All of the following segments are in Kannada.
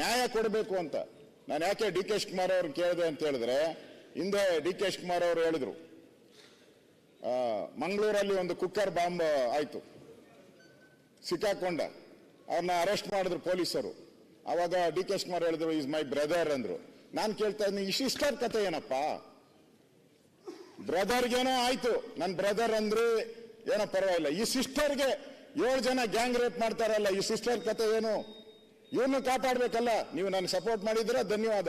ನ್ಯಾಯ ಕೊಡಬೇಕು ಅಂತ. ನಾನು ಯಾಕೆ ಡಿ ಕೆ ಶಿವಕುಮಾರ್ ಅವ್ರನ್ನ ಕೇಳಿದೆ ಅಂತ ಹೇಳಿದ್ರೆ, ಹಿಂದೆ ಡಿ ಕೆ ಶಿವಕುಮಾರ್ ಅವರು ಹೇಳಿದ್ರು ಮಂಗಳೂರಲ್ಲಿ ಒಂದು ಕುಕ್ಕರ್ ಬಾಂಬ್ ಆಯ್ತು, ಸಿಕ್ಕಾಕೊಂಡ. ಅವ್ರನ್ನ ಅರೆಸ್ಟ್ ಮಾಡಿದ್ರು ಪೊಲೀಸರು. ಆವಾಗ ಡಿ ಕೆ ಶಿವಕುಮಾರ್ ಹೇಳಿದ್ರು ಈಸ್ ಮೈ ಬ್ರದರ್ ಅಂದ್ರು. ನಾನು ಕೇಳ್ತಾ ಇದ್ದೀನಿ ಸಿಸ್ಟರ್ ಕತೆ ಏನಪ್ಪ? ಬ್ರದರ್ಗೇನೋ ಆಯ್ತು. ನನ್ನ ಬ್ರದರ್ ಅಂದ್ರೆ ಏನೋ ಪರವಾಗಿಲ್ಲ. ಈ ಸಿಸ್ಟರ್ಗೆ ಏಳು ಜನ ಗ್ಯಾಂಗ್ ರೇಪ್ ಮಾಡ್ತಾರಲ್ಲ, ಈ ಸಿಸ್ಟರ್ ಕತೆ ಏನು? ಇವ್ರನ್ನು ಕಾಪಾಡ್ಬೇಕಲ್ಲ? ನೀವು ನನಗೆ ಸಪೋರ್ಟ್ ಮಾಡಿದ್ರೆ ಧನ್ಯವಾದ.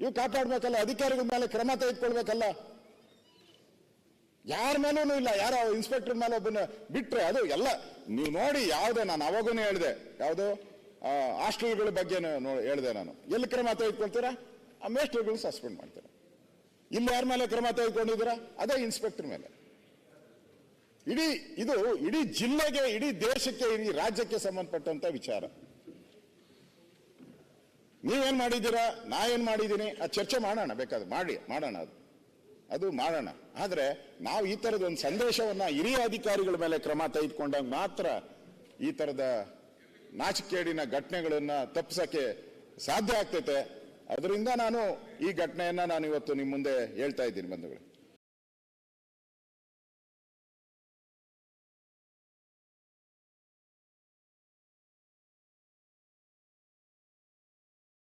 ಇವು ಕಾಪಾಡ್ಬೇಕಲ್ಲ? ಅಧಿಕಾರಿಗಳ ಮೇಲೆ ಕ್ರಮ ತೆಗೆದುಕೊಳ್ಬೇಕಲ್ಲ? ಯಾರ ಮೇಲೂ ಇಲ್ಲ. ಯಾರ ಇನ್ಸ್ಪೆಕ್ಟರ್ ಮೇಲೆ ಒಬ್ಬನ ಬಿಟ್ರೆ ಅದು ಎಲ್ಲ. ನೀವು ನೋಡಿ ಯಾವುದೇ ನಾನು ಅವಾಗೂ ಹೇಳಿದೆ. ಯಾವುದು ಹಾಸ್ಟೆಲ್ಗಳ ಬಗ್ಗೆ ಹೇಳಿದೆ ನಾನು. ಎಲ್ಲಿ ಕ್ರಮ ತೆಗೆದುಕೊಳ್ತೀರಾ? ಆ ಮೇಸ್ಟರ್ಗಳು ಸಸ್ಪೆಂಡ್ ಮಾಡ್ತೀರಾ? ಇಲ್ಲಿ ಯಾರ ಮೇಲೆ ಕ್ರಮ ತೆಗೆದುಕೊಂಡಿದ್ದೀರಾ? ಅದೇ ಇನ್ಸ್ಪೆಕ್ಟರ್ ಮೇಲೆ. ಇಡೀ, ಇದು ಇಡೀ ಜಿಲ್ಲೆಗೆ, ಇಡೀ ದೇಶಕ್ಕೆ, ಇಡೀ ರಾಜ್ಯಕ್ಕೆ ಸಂಬಂಧಪಟ್ಟಂತ ವಿಚಾರ. ನೀವೇನ್ ಮಾಡಿದ್ದೀರಾ? ನಾ ಏನು ಮಾಡಿದ್ದೀನಿ? ಆ ಚರ್ಚೆ ಮಾಡೋಣ, ಬೇಕಾದ್ರೆ ಮಾಡಿ, ಮಾಡೋಣ ಅದು. ಅದು ಮಾಡೋಣ. ಆದರೆ ನಾವು ಈ ತರದ ಒಂದು ಸಂದೇಶವನ್ನ ಹಿರಿಯ ಅಧಿಕಾರಿಗಳ ಮೇಲೆ ಕ್ರಮ ತೆಗೆದುಕೊಂಡಾಗ ಮಾತ್ರ ಈ ತರದ ನಾಚಿಕೇಡಿನ ಘಟನೆಗಳನ್ನ ತಪ್ಪಿಸೋಕ್ಕೆ ಸಾಧ್ಯ ಆಗ್ತೈತೆ. ಅದರಿಂದ ನಾನು ಈ ಘಟನೆಯನ್ನ ನಾನು ಇವತ್ತು ನಿಮ್ಮ ಮುಂದೆ ಹೇಳ್ತಾ ಇದ್ದೀನಿ ಬಂಧುಗಳು.